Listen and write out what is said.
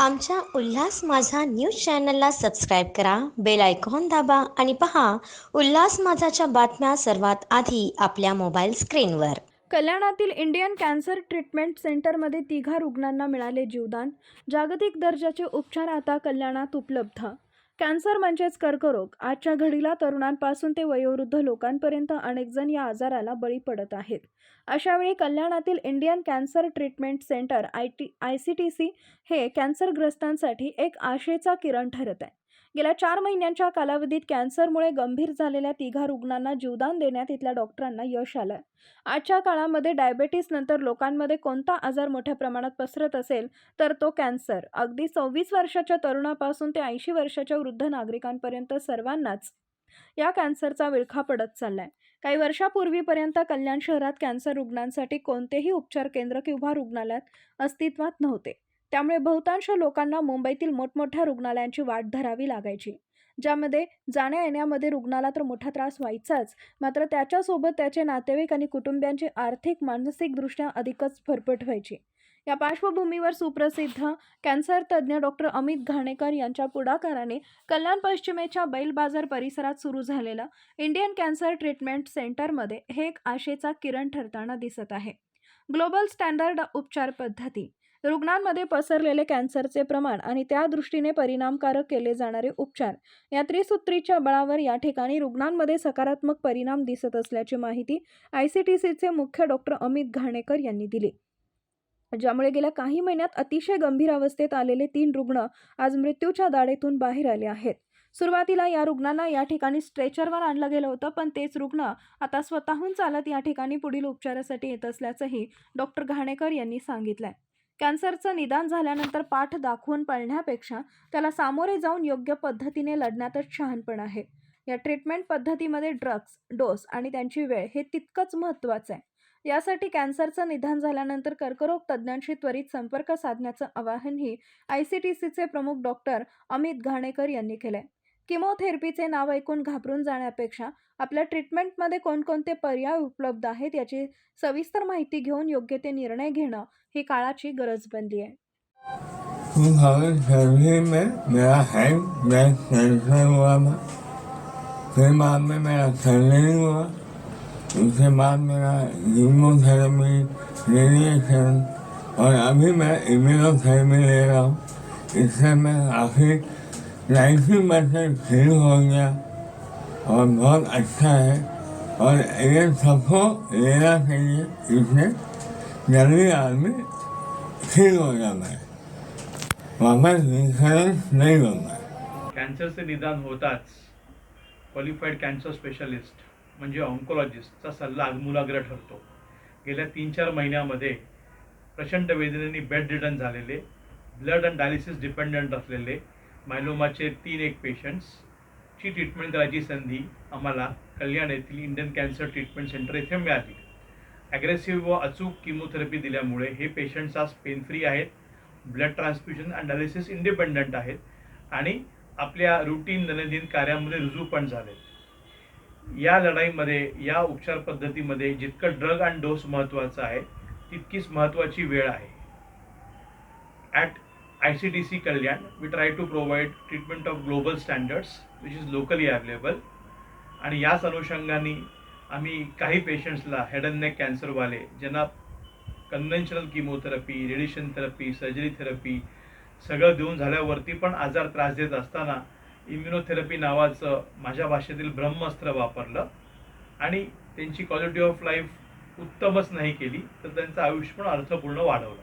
आमच्या उल्हास माझा न्यूज चॅनलला सबस्क्राईब करा बेल आयकॉन दाबा आणि पहा उल्हास माझाच्या बातम्या सर्वात आधी आपल्या मोबाईल स्क्रीनवर. कल्याणातील इंडियन कॅन्सर ट्रीटमेंट सेंटरमध्ये तिघा रुग्णांना मिळाले जीवदान. जागतिक दर्जाचे उपचार आता कल्याणात उपलब्ध. कॅन्सर म्हणजेच कर्करोग. आजच्या घडीला तरुणांपासून ते वयोवृद्ध लोकांपर्यंत अनेकजण या आजाराला बळी पडत आहेत. अशावेळी कल्याणातील Indian cancer treatment centre I T I C T C हे कॅन्सरग्रस्तांसाठी एक आशेचा किरण ठरत आहे. गेल्या चार महिन्यांच्या कालावधीत कॅन्सरमुळे गंभीर झालेल्या तिघा रुग्णांना जीवदान देण्यात इथल्या डॉक्टरांना यश आलं आजच्या काळामध्ये डायबेटीस नंतर लोकांमध्ये कोणता आजार मोठ्या प्रमाणात पसरत असेल तर तो कॅन्सर. अगदी सव्वीस वर्षाच्या तरुणापासून ते ऐंशी वर्षाच्या वृद्ध नागरिकांपर्यंत सर्वांनाच या कॅन्सरचा विळखा पडत चाललाय. काही वर्षापूर्वीपर्यंत कल्याण शहरात कॅन्सर रुग्णांसाठी कोणतेही उपचार केंद्र किंवा रुग्णालयात अस्तित्वात नव्हते. त्यामुळे बहुतांश लोकांना मुंबईतील मोठमोठ्या रुग्णालयांची वाट धरावी लागायची. ज्यामध्ये जाण्या येण्यामध्ये रुग्णाला तर मोठा त्रास व्हायचाच मात्र त्याच्यासोबत त्याचे नातेवाईक आणि कुटुंबियांची आर्थिक मानसिकदृष्ट्या अधिकच फरफट व्हायची. या पार्श्वभूमीवर सुप्रसिद्ध कॅन्सर तज्ज्ञ डॉक्टर अमित घाणेकर यांच्या पुढाकाराने कल्याण पश्चिमेच्या बैल बाजार परिसरात सुरू झालेलं इंडियन कॅन्सर ट्रीटमेंट सेंटरमध्ये हे एक आशेचा किरण ठरताना दिसत आहे. ग्लोबल स्टँडर्ड उपचार पद्धती रुग्णांमध्ये पसरलेले कॅन्सरचे प्रमाण आणि त्या दृष्टीने परिणामकारक केले जाणारे उपचार. या त्रिसूत्रीच्या बळावर या ठिकाणी रुग्णांमध्ये सकारात्मक परिणाम दिसत असल्याची माहिती आय सी टी सीचे मुख्य डॉक्टर अमित घाणेकर यांनी दिली. ज्यामुळे गेल्या काही महिन्यात अतिशय गंभीर अवस्थेत आलेले तीन रुग्ण आज मृत्यूच्या दाढेतून बाहेर आले आहेत. सुरुवातीला या रुग्णांना या ठिकाणी स्ट्रेचरवर आणलं गेलं होतं पण तेच रुग्ण आता स्वतःहून चालत या ठिकाणी पुढील उपचारासाठी येत असल्याचंही डॉक्टर घाणेकर यांनी सांगितलंय. कॅन्सरचं निदान झाल्यानंतर पाठ दाखवून पळण्यापेक्षा त्याला सामोरे जाऊन योग्य पद्धतीने लढण्यातच शहाणपण आहे. या ट्रीटमेंट पद्धतीमध्ये ड्रग्ज डोस आणि त्यांची वेळ हे तितकंच महत्त्वाचं आहे. यासाठी कॅन्सरचं निदान झाल्यानंतर कर्करोग तज्ज्ञांशी त्वरित संपर्क साधण्याचं आवाहनही आय सी टी सीचे प्रमुख डॉक्टर अमित घाणेकर यांनी केलंय. किमोथेरपीचे नाव ऐकून घाबरून जाण्यापेक्षा आपल्या ट्रीटमेंटमध्ये कोणकोणते पर्याय उपलब्ध आहेत याची सविस्तर माहिती घेऊन योग्य ते निर्णय घेणं ही काळाची गरज बनली आहे. मेरा हैंड ब्लड कैंसर हुआ था फिर बाद में मेरा सर्जरी हुआ। उसके बाद मेरा कीमोथेरेपी रेडिएशन और अभी मैं इम्यूनोथेरेपी ले रहा हूँ। इससे मैं काफ़ी नाइन्टी परसेंट हो गया। और बहुत अच्छा है। और ये सबको लेना चाहिए इससे जल्दी आदमी ठीक हो जाता है। वापस इंश्योरेंस नहीं होता। है कॅन्सरचे निदान होताच। क्वालिफाईड कॅन्सर स्पेशलिस्ट म्हणजे ऑन्कोलॉजिस्टचा सल्ला आगमुलाग्र ठरतो. गेल्या तीन चार महिन्यामध्ये प्रचंड वेदनेने बेड रिटर्न झालेले ब्लड अँड डायलिसिस डिपेंडंट असलेले मायलोमाचे तीन एक पेशंट्सची ट्रीटमेंट करायची संधी आम्हाला कल्याण येथील इंडियन कॅन्सर ट्रीटमेंट सेंटर येथे मिळाली. ॲग्रेसिव्ह व अचूक किमोथेरपी दिल्यामुळे हे पेशंट्स आज पेन फ्री आहेत. Blood transfusion and dialysis independent आहेत. आणि आपल्या रुटीन दैनंदिन कार्यामध्ये रुजू पण झालेत. या लढाईमध्ये या उपचार पद्धतीमध्ये जितकं ड्रग अँड डोस महत्त्वाचा आहे तितकीच महत्त्वाची वेळ आहे. At I C T C Kalyan we try to provide treatment of global standards which is locally available आणि याच अनुषंगाने आम्ही काही पेशंट्सला हेड अँड नेक कॅन्सरवाले ज्यांना conventional chemotherapy radiation therapy surgery therapy सगळं देऊन झाल्यावरती पण आजार त्रास देत असताना इम्युनोथेरपी नावाचं माझ्या भाषेतील ब्रह्मास्त्र वापरलं. आणि त्यांची क्वालिटी ऑफ लाईफ उत्तमच नाही केली तर त्यांचं आयुष्य पण अर्थपूर्ण वाढवलं.